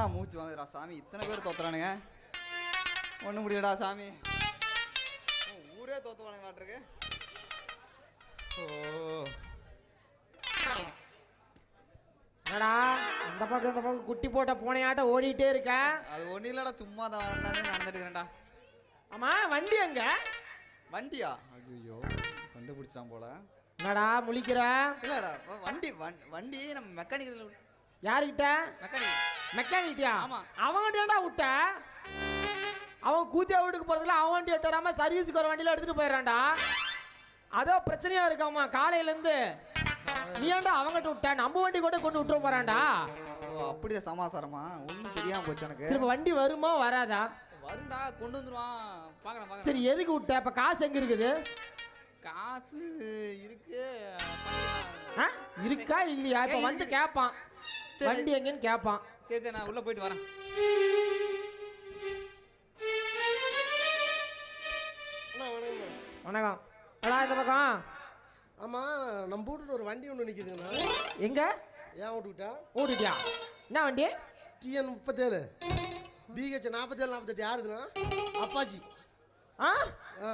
என்ன மூச்சு வாங்குதுடா சாமி. இத்தனை பேர் தோத்துறானுங்க. ஒன்றும் முடியடா சாமி. ஊரே தோத்துவானுங்களாட்டிருக்கு ஓ. என்னடா அந்த பக்கம் இந்த பக்கம் குட்டி போட்ட பூனையாட்ட ஓடிட்டே இருக்க? அது ஒன்றும் இல்லைடா சும்மா தான் நடந்துட்டு இருக்கிறேன்டா ஆமா வண்டி எங்க? வண்டியா? ஐயோ கண்டுபிடிச்சான் போல. என்னடா முழிக்கிற? இல்லடா வண்டி வண்- வண்டி நம்ம மெக்கானிக்கல் யாருக்கிட்ட மெக்கானிக் மெக்கானிக்கிட்டியா? ஆமா. அவன்கிட்டடா விட்ட? அவன் கூத்தியா வீட்டுக்கு போறதுல அவன் வண்டி எடுத்துறாம சர்வீஸுக்கு ஒரு வண்டியில எடுத்துட்டு போயிடறான்டா. அதோ பிரச்சனையா இருக்காமா காலையில இருந்து நீ ஏன்டா அவங்ககிட்ட விட்ட? நம்ம வண்டி கூட கொண்டு விட்டுற போறான்டா. ஓ அப்படியே சமாசாரமா? ஒன்றும் தெரியாம போச்சு எனக்கு. திரும்ப வண்டி வருமா வராதா? வருண்டா கொண்டு வந்துருவான். பார்க்கலாம் பார்க்கலாம் சரி எதுக்கு விட்ட? இப்ப காசு எங்க இருக்குது? காசு இருக்கு. ஆ? இருக்கா இல்லையா? இப்ப வந்து. கேட்பான். வண்டி எங்கன்னு கேட்பான் சரி சரி நான் உள்ள போயிட்டு வரேன். அண்ணா வணக்கம். அடா இந்த பக்கம். ஆமாம் நம்ம வீட்டுல ஒரு வண்டி ஒன்று நிற்கிதுங்கண்ணா எங்க? ஏன் விட்டுக்கிட்டா ஓடிட்டியா என்ன வண்டி? டிஎன் முப்பத்தேழு. பிஹெச் நாற்பத்தேழு நாற்பத்தெட்டு யாருதுண்ணா? அப்பாச்சி. ஆ? ஆ.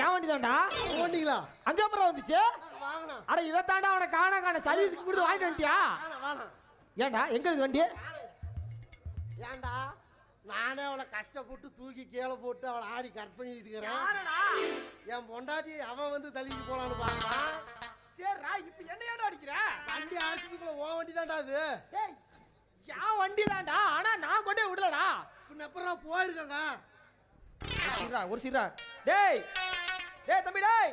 என் வண்டி தான்டா ஓட்டிங்களா அங்கே அப்புறம் வந்துச்சு. வாங்கண்ணா. அட இதை தாண்டா அவனை காண காண சர்வீஸ்க்கு கொடுத்து வாங்கிட்டு வந்துட்டியா? ஏன்டா எங்க இருக்கு வண்டி? ஏன்டா? நானே அவளை கஷ்டப்பட்டு தூக்கி கீழே போட்டு அவளை ஆடி கட் பண்ணிட்டு இருக்கிறேன் என் பொண்டாட்டி அவன் வந்து தள்ளிட்டு போலான்னு பார்க்கறான் சரிடா இப்போ என்ன ஏன்டா அடிக்கிற? வண்டி ஆர்சிபிக்குள்ள ஓ வண்டி தான்டா அது என் வண்டி தான்டா ஆனா நான் கொண்டே விடலடா. பின்ன எப்பறம் போயிருக்காங்க. சீரா ஒரு சீரா டேய் டேய் தம்பி டேய்.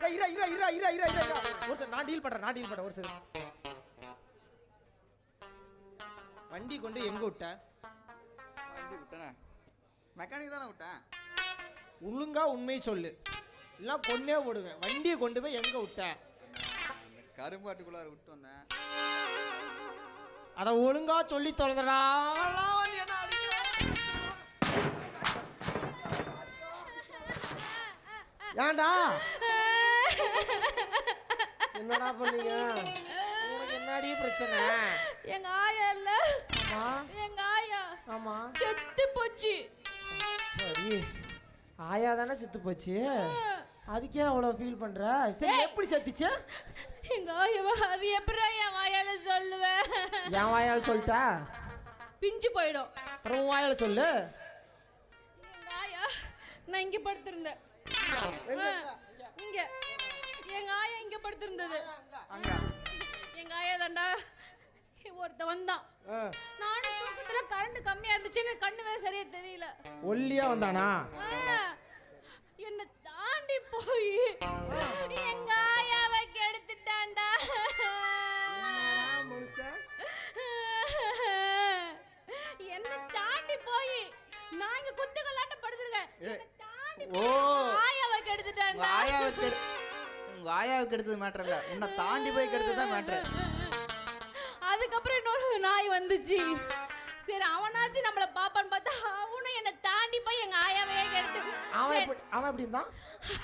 டேய் இரா இரா இரா இரா இரா இரா. ஒரு சார் நான் டீல் பண்றேன் நான் டீல் பண்றேன் ஒரு சார் வண்டி கொண்டு எங்க விட்ட? வண்டி விட்டேனே. மெக்கானிக் தானே விட்டேன். ஒழுங்கா உண்மை சொல்லு. இல்ல கொன்னே போடுவேன் வண்டியை கொண்டு போய் எங்க விட்ட? கரும்பாட்டுக்குள்ளார விட்டு வந்தேன். அத ஒழுங்கா சொல்லி தொலைதடா? ஏன்டா? என்னடா பண்ணீங்க? என்னடி பிரச்சனை. எங்க ஆயா இல்ல? எங்க ஆயா? ஆமா. செத்து போச்சு. ஆயா தானே செத்து போச்சு. அதுக்கே அவ்வளோ ஃபீல் பண்ற? சரி. எப்படி செத்துச்சு? எங்க ஆயாவா? அது எப்படி என் வாயால சொல்லுவேன் என் வாயால் சொல்லிட்டா? பிஞ்சு போயிடும். அப்புறம் உன் வாயால் சொல்லு. எங்க ஆயா நான் இங்க படுத்திருந்தேன். இங்க. எங்க ஆயா இங்க படுத்திருந்தது. அங்க. எங்க ஆயா தாண்டா ஒருத்த வந்தான் நானும் தூக்கத்துல கரண்ட் கம்மியா இருந்துச்சுன்னு கண்ணு வேற சரியா தெரியல. ஒல்லியா வந்தானா? என்னை தாண்டி போய் எங்க ஆயாவை கெடுத்துட்டான்டா. என்ன தாண்டி போய். நான் இங்க குத்துக்கல்லாட்ட படுத்திருக்கேன். தாண்டி ஆயாவை கெடுத்துட்டான்டா. ஆயாவை கெடு உங்க ஆயாவை கெடுத்தது மேட்டர் இல்ல உன்னை தாண்டி போய் கெடுத்தது தான் மேட்டர் அதுக்கப்புறம் இன்னொரு நாய் வந்துச்சு. சரி அவனாச்சும் நம்மள பாப்பான்னு பார்த்தா அவனும் என்னை தாண்டி போய் எங்க ஆயாவையே கெடுத்து. அவன் எப்படி அவன் எப்படி இருந்தான்?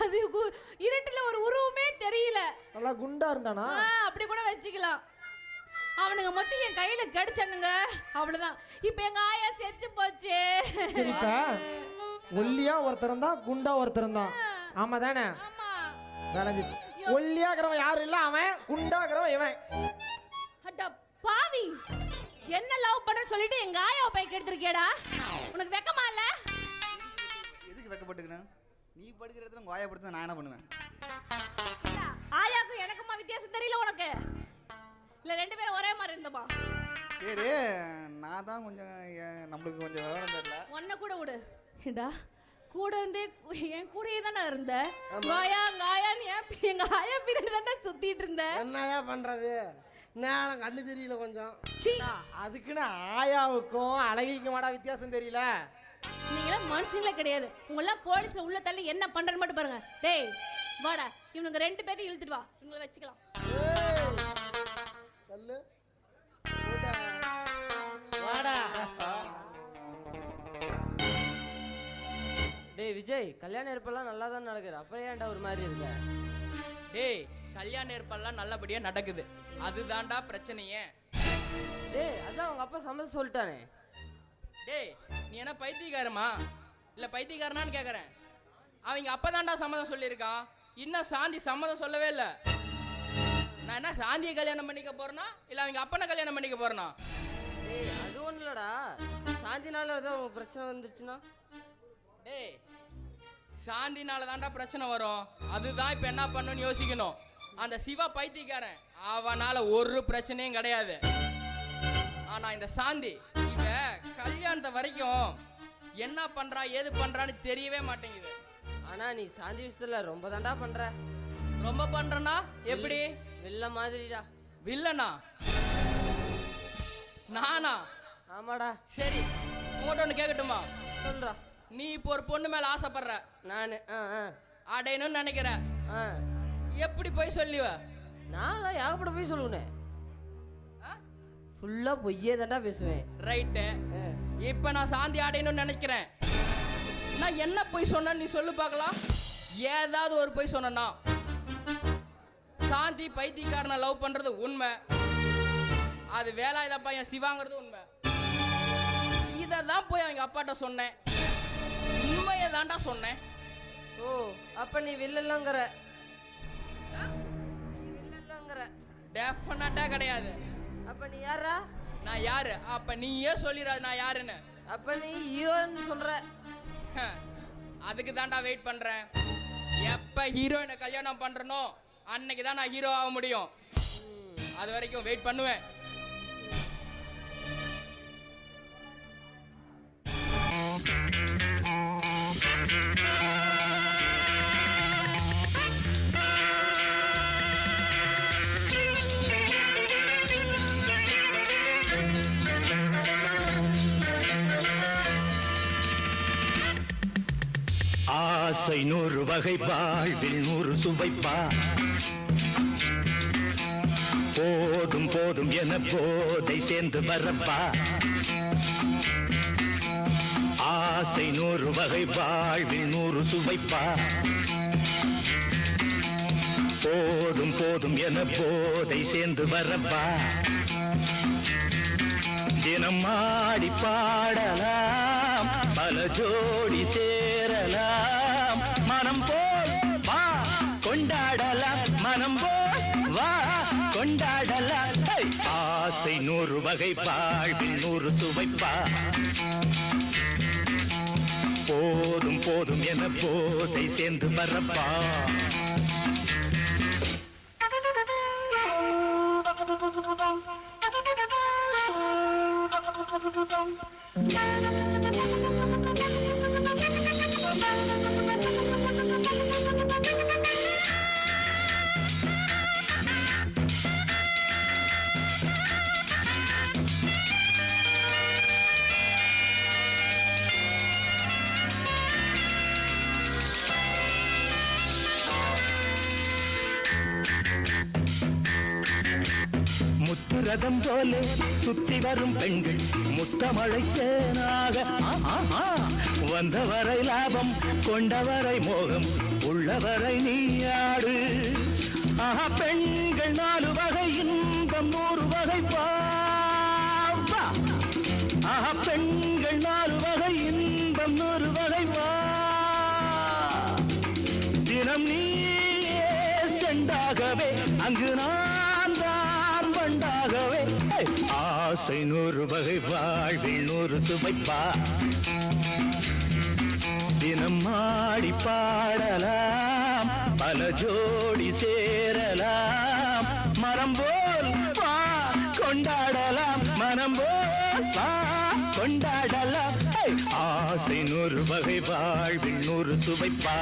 அது கு- இருட்டுல ஒரு உருவமே தெரியல. நல்லா குண்டா இருந்தானா? ஆ, அப்படி கூட வச்சுக்கலாம். அவனுங்க மட்டும் என் கையில கிடைச்சானுங்க. அவ்வளவுதான். இப்ப எங்க ஆயா செத்து போச்சு. சரி இப்ப ஒல்லியா ஒருத்தர் தான் குண்டா ஒருத்தர் தான் ஆமா தானே ஆமா. விளைஞ்சிச்சு ஒல்லியாகிறவன் யாரும் இல்ல அவன் குண்டாகிறவன் இவன். அட பாவி என்ன லவ் பண்ற சொல்லிட்டு எங்க ஆயாவை போய் கெடுத்திருக்கியடா? உனக்கு வெக்கமா இல்ல? எதுக்கு வைக்கப்பட்டுக்கணும் நீ படிக்கிற இடத்துல உங்க ஆயா படுத்து நான் என்ன பண்ணுவேன்? ஆயாக்கும் எனக்குமா வித்தியாசம் தெரியல உனக்கு. இல்ல ரெண்டு பேரும் ஒரே மாதிரி இருந்தோமா? சரி நான் தான் கொஞ்சம் நம்மளுக்கு கொஞ்சம் விவரம் தெரியல. உன்னை கூட விடு. ஏண்டா கூட இருந்தே என் கூடயே தானே இருந்த? உங்க ஆயான்னு ஏன் எங்க ஆயா பின்னாடி தானே சுத்திட்டு இருந்த? என்னயா பண்றது? நேரம் கண்ணு தெரியல கொஞ்சம். அதுக்குன்னு ஆயாவுக்கும் அழகிக்கும் மாடா வித்தியாசம் தெரியல. நீங்களாம் மனுஷங்களே கிடையாது. உங்களெல்லாம் போலீஸ்ல உள்ள தள்ளி என்ன பண்றேன்னு மட்டும் பாருங்க. டேய் வாடா இவனுங்க ரெண்டு பேரையும் இழுத்துட்டு வா. இவங்களை வச்சுக்கலாம். தள்ளு. வாடா. டேய் விஜய் கல்யாண ஏற்பெல்லாம் நல்லா தான் நடக்குது. அப்புறம் ஏன்டா ஒரு மாதிரி இருக்க? டேய் கல்யாண ஏற்பாடுலாம் நல்லபடியா நடக்குது. அதுதான்டா பிரச்சனையே. டேய் அதான் அவங்க அப்பா சம்மதம் சொல்லிட்டானே. டேய் நீ என்ன பைத்தியக்காரமா? இல்லை பைத்தியக்காரனான்னு கேட்குறேன் அவங்க அப்பதான்டா சம்மதம் சொல்லியிருக்கான் இன்னும் சாந்தி சம்மதம் சொல்லவே இல்லை. நான் என்ன சாந்தியை கல்யாணம் பண்ணிக்க போறேனா? இல்லை அவங்க அப்பனை கல்யாணம் பண்ணிக்க போறேனா? டேய் அது ஒன்றும் இல்லடா சாந்தினால ஏதாவது பிரச்சனை வந்துருச்சுன்னா? டேய் சாந்தினால தான்டா பிரச்சனை வரும். அதுதான் இப்போ என்ன பண்ணணும்னு யோசிக்கணும். அந்த சிவா பைத்தியக்காரன் அவனால ஒரு பிரச்சனையும் கிடையாது. ஆனா இந்த சாந்தி இவ கல்யாணத்தை வரைக்கும் என்ன பண்றா ஏது பண்றான்னு தெரியவே மாட்டேங்குது. ஆனா நீ சாந்தி விஷயத்துல ரொம்ப தாண்டா பண்ற. ரொம்ப பண்றனா எப்படி? வில்ல மாதிரிடா. வில்லனா? நானா? ஆமாடா. சரி உங்கள்கிட்ட ஒன்று கேட்கட்டுமா சொல்றா. நீ இப்போ ஒரு பொண்ணு மேல ஆசைப்படுற? நான் அடையணும்னு நினைக்கிற? எப்படி போய் சொல்லிவ? நான்லாம் யாகப்பட போய் சொல்லுவேனே? ஃபுல்லாக பொய்யே தாண்டா பேசுவேன். ரைட்டு. இப்போ நான் சாந்தி அடையணும்னு நினைக்கிறேன். நான் என்ன போய் சொன்னேன்னு நீ சொல்லு பார்க்கலாம். ஏதாவது ஒரு போய் சொன்னா சாந்தி பைத்தியக்காரனை லவ் பண்றது உண்மை. அது வேலாயுத பையன் சிவாங்கிறது உண்மை. இதை தான் போய் அவங்க அப்பாட்ட சொன்னேன். தான்டா சொன்னேன். ஓ அப்ப நீ வில்லலங்கிற நீ வில்லலங்கிற டெஃபினட்டா கிடையாது. அப்ப நீ யாரா நான் யாரு? அப்ப நீயே சொல்லிடாது நான் யாருன்னு. அப்ப நீ ஹீரோன்னு சொல்ற. அதுக்கு தான்டா வெயிட் பண்றேன். எப்ப ஹீரோயினை கல்யாணம் பண்றனோ அன்னைக்கு தான் நான் ஹீரோ ஆக முடியும். அது வரைக்கும் வெயிட் பண்ணுவேன். ஆசை நூறு வகை வாழ்வில் நூறு சுவைப்பா போதும் போதும் என போதை சேர்ந்து வரப்பா ஆசை நூறு வகை வாழ்வில் நூறு சுவைப்பா. போதும் போதும் என போதை சேர்ந்து வரப்பா தினம் ஆடி பாடலாம் பல ஜோடி சேரலாம். மனம் போல் வா கொண்டாடலாம் மனம் போல் வா கொண்டாடலாம். ஆசை நூறு வகை வாழ்வில் நூறு துவைப்பா. போதும் போதும் என போதை சேர்ந்து வரப்பா ரதம் போல சுத்தி வரும் பெண்கள் முத்தமழை தேனாக வந்தவரை லாபம் கொண்டவரை மோகம் உள்ளவரை நீயாடு ஆஹா பெண்கள் நாலு வகை இன்பம் நூறு வகை பாவா ஆஹா பெண்கள் நாலு வகை இன்பம் நூறு வகை வா தினம் நீ செண்டாகவே அங்கு நான் ஆசை நூறு வகை வாழ்வில் நூறு சுவைப்பா. தினம் மாடி பாடலாம் பல ஜோடி சேரலாம். மரம் போல் வா கொண்டாடலாம். மனம் போல் வா கொண்டாடலாம். ஆசை நூறு வகை வாழ்வில் நூறு சுவைப்பா.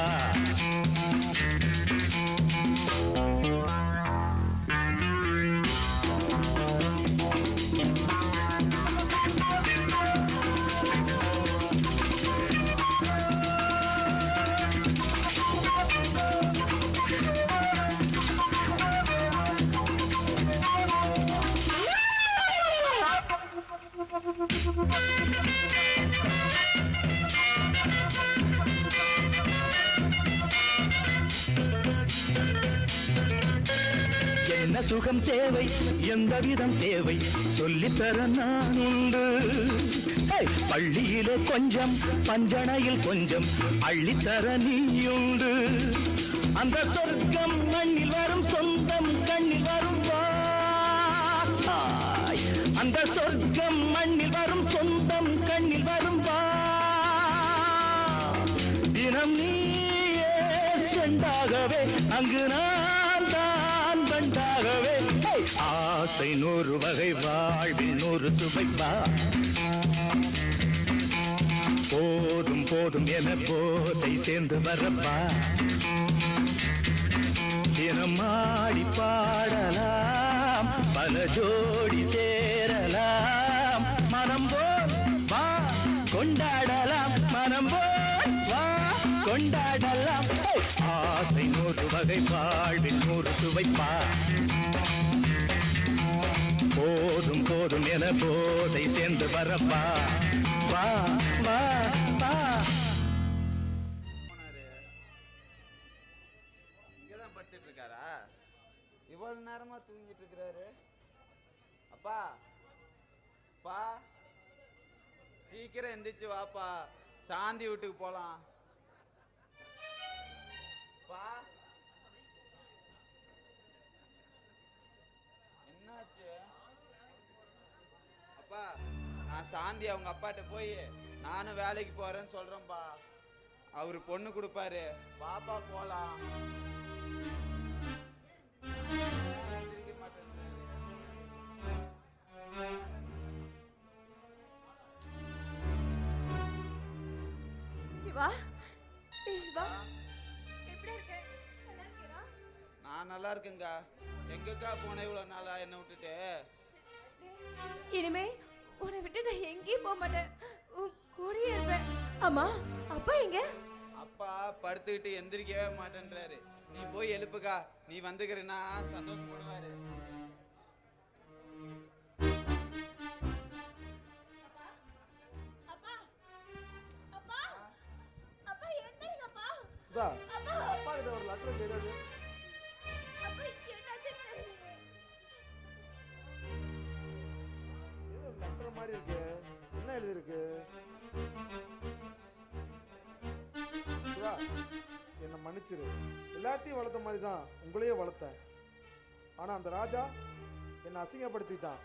சுகம் தேவை எந்த விதம் தேவை? சொல்லித்தர நான் உண்டு. ஹே! பள்ளியிலே கொஞ்சம் பஞ்சனையில் கொஞ்சம் அள்ளித்தர நீயுண்டு. அந்த சொர்க்கம் மண்ணில் வரும் சொந்தம் கண்ணில் வரும் அந்த சொர்க்கம் மண்ணில் வரும் சொந்தம் கண்ணில் வரும் தினம் நீயே செண்டாகவே அங்கு நான் ஆசை நூறு வகை வாழ்வில் நூறு சுவைப்பா. போதும் போதும் என போதை சேர்ந்து வரப்பா. தினம் ஆடி பாடலாம் பல ஜோடி சேரலாம். மனம் போல் வா கொண்டாடலாம். மனம் போல் வா கொண்டாடலாம். ஆசை நூறு வகை வாழ்வில் நூறு சுவைப்பா. போதும் போதும் என போதை சேர்ந்து வரப்பா. வா வா வா. போனாரு இங்கதான் படுத்துட்டு இருக்காரா இவ்வளவு நேரமா தூங்கிட்டு இருக்கிறாரு அப்பா அப்பா சீக்கிரம் எந்திரிச்சு வாப்பா. சாந்தி வீட்டுக்கு போலாம். அப்பா நான் சாந்தி அவங்க அப்பாட்ட போய் நானும் வேலைக்கு போறேன்னு சொல்றேன்பா. அவரு பொண்ணு கொடுப்பாரு பாப்பா. சிவா சிவா. எப்படி இருக்க? இருக்கீரா நான் நல்லா இருக்கேங்க எங்கக்கா போன இவ்வளவு நாளா என்ன விட்டுட்டு? இனிமே உன்னை விட்டு நான் எங்கேயும் போக மாட்டேன். உன் கூடயே இருப்பேன். அம்மா அப்பா எங்க? அப்பா படுத்துக்கிட்டு எந்திரிக்கவே மாட்டேன்றாரு. நீ போய் எழுப்புக்கா. நீ வந்துக்கிறேன்னா சந்தோஷப்படுவாரு அப்பா அப்பா அப்பா எந்திரிங்கப்பா. சுதா அப்பா. அப்பா கிட்ட ஒரு லெட்டர் கேடாது ஏதோ மாதிரி இருக்கு. என்ன எழுதியிருக்கு? சிவா என்னை மன்னிச்சிரு. எல்லாத்தையும் வளர்த்த மாதிரி தான் உங்களையே வளர்த்தேன். ஆனால் அந்த ராஜா என்னை அசிங்கப்படுத்திட்டான்.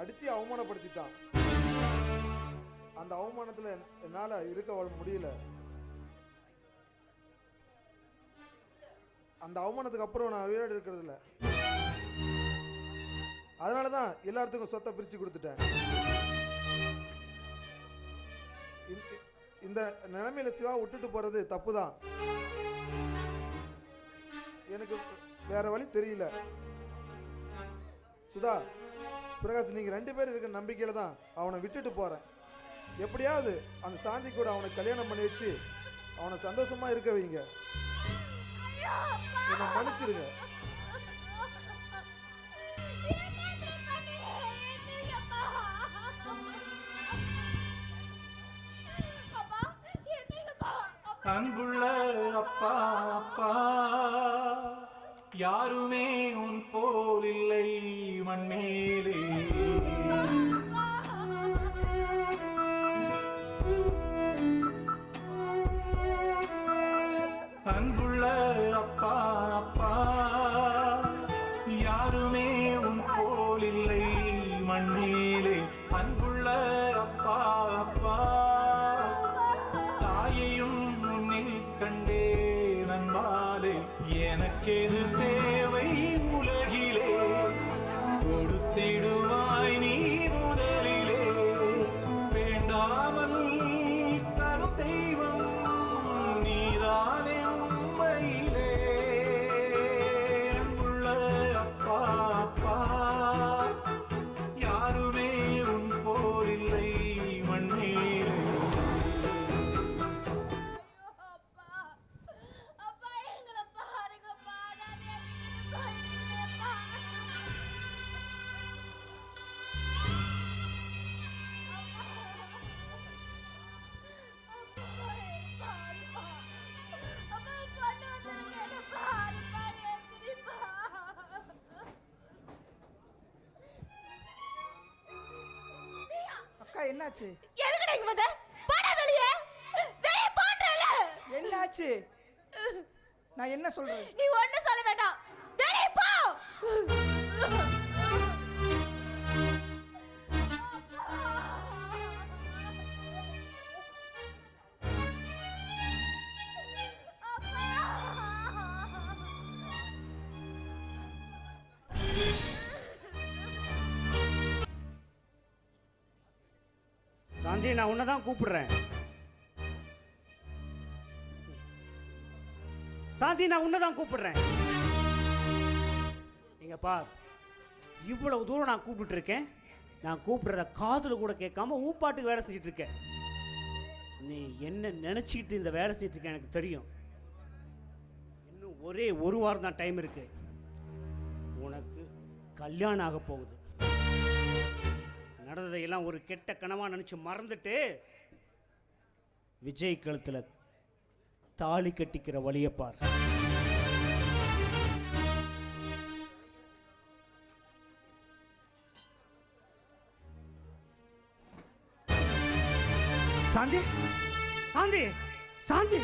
அடித்து அவமானப்படுத்திட்டான். அந்த அவமானத்தில் என்னால் இருக்க முடியல. அந்த அவமானத்துக்கு அப்புறம் நான் உயிரோடு இருக்கிறது அதனால தான் எல்லாத்துக்கும் சொத்தை பிரித்து கொடுத்துட்டேன். இந்த- நிலைமையில சிவா விட்டுட்டு போறது தப்பு தான் எனக்கு வேற வழி தெரியல. சுதா பிரகாஷ் நீங்க ரெண்டு பேரும் இருக்க நம்பிக்கையில தான் அவனை விட்டுட்டு போறேன். எப்படியாவது அந்த சாந்தி கூட அவனை கல்யாணம் பண்ணி வச்சு அவனை சந்தோஷமா இருக்க வைங்க. என்னை மன்னிச்சிருங்க. அப்பா அப்பா. யாருமே உன் போல் இல்லை மண்மேலே. என்னாச்சு? எதுக்குடா இங்க வந்த? போடா வெளியே. வெளியே போன்றல என்னாச்சு? நான் என்ன சொல்றது? நீ ஒண்ணும் சொல்ல வேண்டாம். வெளியே போ. தம்பி நான் உன்னை தான் கூப்பிடுறேன். சாந்தி நான் உன்னை தான் கூப்பிடுறேன். இங்க பார் இவ்வளவு தூரம் நான் கூப்பிட்டு இருக்கேன். நான் கூப்பிடுறத காதுல கூட கேட்காம உன் பாட்டுக்கு வேலை செஞ்சுட்டு இருக்கேன். நீ என்ன நினச்சிக்கிட்டு இந்த வேலை செஞ்சுட்டு இருக்க எனக்கு தெரியும். இன்னும் ஒரே ஒரு வாரம் தான் டைம் இருக்கு. உனக்கு கல்யாணம் ஆக போகுது. நடந்ததையெல்லாம் ஒரு கெட்ட கனவா நினைச்சு மறந்துட்டு விஜய் கழுத்துல தாலி கட்டிக்கிற வழியை பார். சாந்தி. சாந்தி. சாந்தி.